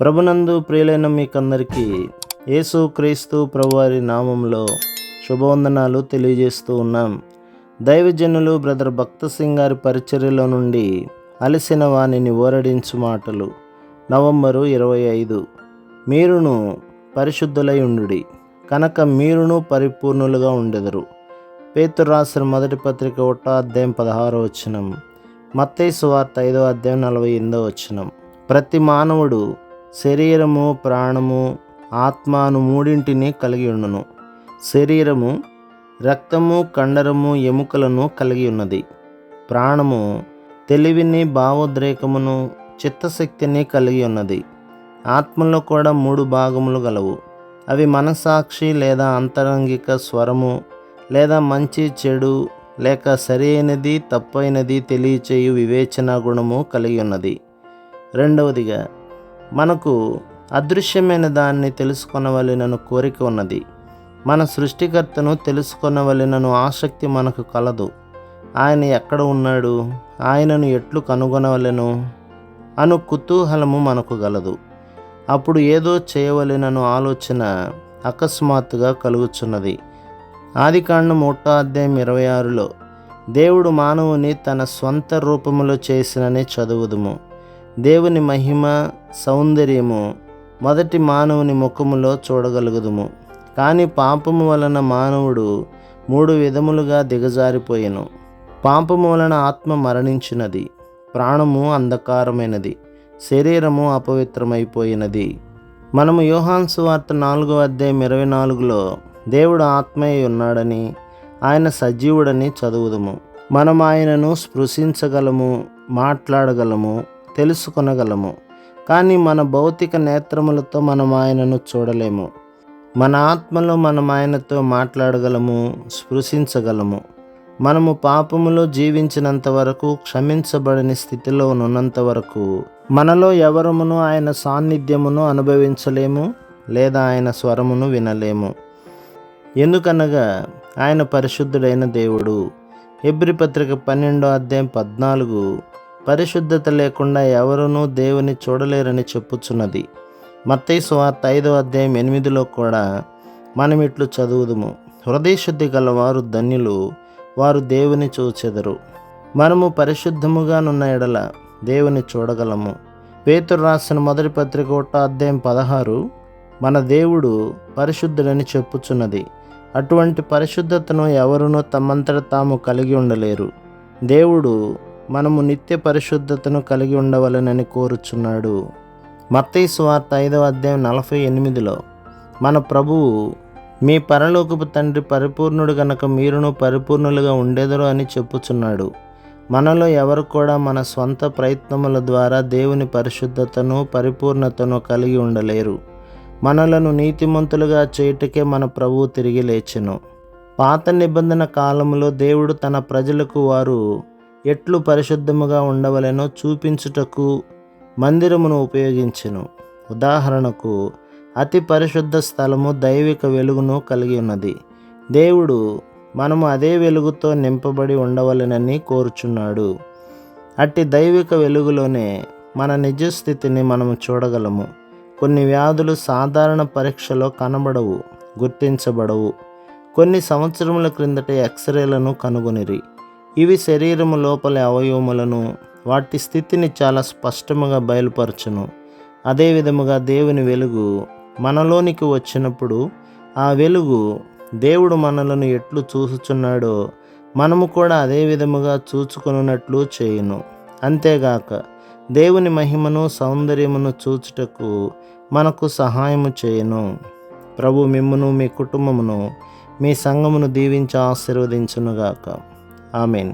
ప్రభునందు ప్రియులైన మీకందరికీ యేసు క్రీస్తు ప్రభువారి నామంలో శుభవందనాలు తెలియజేస్తూ ఉన్నాం. దైవజనులు బ్రదర్ భక్త సింగ్ గారి పరిచర్యలో నుండి అలసిన వాణిని ఓరడించు మాటలు. నవంబరు ఇరవై ఐదు. మీరును పరిశుద్ధులై ఉండుడి. కనుక మీరును పరిపూర్ణులుగా ఉండెదరు. పేతురు రాసిన మొదటి పత్రిక ఒకటో అధ్యాయం పదహారో వచనం. మత్తయి వార్త ఐదో అధ్యాయం నలభై ఎనిమిదో వచనం. ప్రతి మానవుడు శరీరము ప్రాణము ఆత్మను మూడింటిని కలిగి ఉండును శరీరము రక్తము కండరము ఎముకలను కలిగి ఉన్నది. ప్రాణము తెలివిని భావోద్రేకమును చిత్తశక్తిని కలిగి ఉన్నది. ఆత్మలో కూడా మూడు భాగములు గలవు. అవి మనసాక్షి లేదా అంతరంగిక స్వరము లేదా మంచి చెడు లేక సరైనది తప్పైనది తెలియచేయు వివేచన గుణము కలిగి ఉన్నది. రెండవదిగా మనకు అదృశ్యమైన దాన్ని తెలుసుకొనవలెనను కోరిక ఉన్నది. మన సృష్టికర్తను తెలుసుకొనవలెనను ఆసక్తి మనకు కలదు. ఆయన ఎక్కడ ఉన్నాడు? ఆయనను ఎట్లు కనుగొనవలెను? అను కుతూహలము మనకు గలదు. అప్పుడు ఏదో చేయవలెనను ఆలోచన అకస్మాత్తుగా కలుగుచున్నది. ఆదికాండం ఒకటో అధ్యాయం ఇరవై ఆరులో దేవుడు మానవుని తన స్వంత రూపములో చేసిననే చదువుదుము. దేవుని మహిమ సౌందర్యము మొదటి మానవుని ముఖములో చూడగలుగుదుము. కానీ పాపము వలన మానవుడు మూడు విధములుగా దిగజారిపోయెను. పాపము వలన ఆత్మ మరణించినది ప్రాణము అంధకారమైనది శరీరము అపవిత్రమైపోయినది. మనము యోహాన్సు వార్త నాలుగో అధ్యాయం ఇరవై నాలుగులో దేవుడు ఆత్మయ్య ఉన్నాడని ఆయన సజీవుడని చదువుదుము. మనం ఆయనను స్పృశించగలము మాట్లాడగలము తెలుసుకొనగలము. కానీ మన భౌతిక నేత్రములతో మనం ఆయనను చూడలేము. మన ఆత్మలో మనం ఆయనతో మాట్లాడగలము స్పృశించగలము. మనము పాపములో జీవించినంత వరకు క్షమించబడని స్థితిలో ఉన్నంత వరకు మనలో ఎవరమును ఆయన సాన్నిధ్యమును అనుభవించలేము లేదా ఆయన స్వరమును వినలేము. ఎందుకనగా ఆయన పరిశుద్ధుడైన దేవుడు. ఎబ్రి పత్రిక పన్నెండో అధ్యాయం పద్నాలుగు పరిశుద్ధత లేకుండా ఎవరునూ దేవుని చూడలేరని చెప్పుచున్నది. మత్తయి సువార్త ఐదో అధ్యాయం ఎనిమిదిలో కూడా మనం ఇట్లు చదువుదుము. హృదయశుద్ధి గలవారు ధన్యులు వారు దేవుని చూచెదరు. మనము పరిశుద్ధముగానున్న ఎడల దేవుని చూడగలము. పేతురు రాసిన మొదటి పత్రిక ఒకటో అధ్యాయం పదహారు మన దేవుడు పరిశుద్ధుడని చెప్పుచున్నది. అటువంటి పరిశుద్ధతను ఎవరునూ తమంతట తాము కలిగి ఉండలేరు. దేవుడు మనము నిత్య పరిశుద్ధతను కలిగి ఉండవలనని కోరుచున్నాడు. మత్తయి సువార్త ఐదవ అధ్యాయం నలభై ఎనిమిదిలో మన ప్రభువు మీ పరలోకపు తండ్రి పరిపూర్ణుడు గనక మీరును పరిపూర్ణులుగా ఉండేదరు అని చెప్పుచున్నాడు. మనలో ఎవరు కూడా మన స్వంత ప్రయత్నముల ద్వారా దేవుని పరిశుద్ధతను పరిపూర్ణతను కలిగి ఉండలేరు. మనలను నీతిమంతులుగా చేయుటకే మన ప్రభువు తిరిగి లేచెను. పాత నిబంధన కాలంలో దేవుడు తన ప్రజలకు వారు ఎట్లు పరిశుద్ధముగా ఉండవలెనో చూపించుటకు మందిరమును ఉపయోగించెను. ఉదాహరణకు అతి పరిశుద్ధ స్థలము దైవిక వెలుగును కలిగి ఉన్నది. దేవుడు మనము అదే వెలుగుతో నింపబడి ఉండవలెనని కోరుచున్నాడు. అట్టి దైవిక వెలుగులోనే మన నిజస్థితిని మనము చూడగలము. కొన్ని వ్యాధులు సాధారణ పరీక్షలో కనబడవు గుర్తించబడవు. కొన్ని సంవత్సరముల క్రిందట ఎక్స్రేలను కనుగొనిరి. ఇవి శరీరము లోపలి అవయవములను వాటి స్థితిని చాలా స్పష్టముగా బయలుపరచును. అదే విధముగా దేవుని వెలుగు మనలోనికి వచ్చినప్పుడు ఆ వెలుగు దేవుడు మనలను ఎట్లు చూసుచున్నాడో మనము కూడా అదే విధముగా చూచుకొనున్నట్లు చేయును. అంతేగాక దేవుని మహిమను సౌందర్యమును చూచుటకు మనకు సహాయము చేయను. ప్రభు మిమ్మును మీ కుటుంబమును మీ సంఘమును దీవించి ఆశీర్వదించునుగాక. ആമേൻ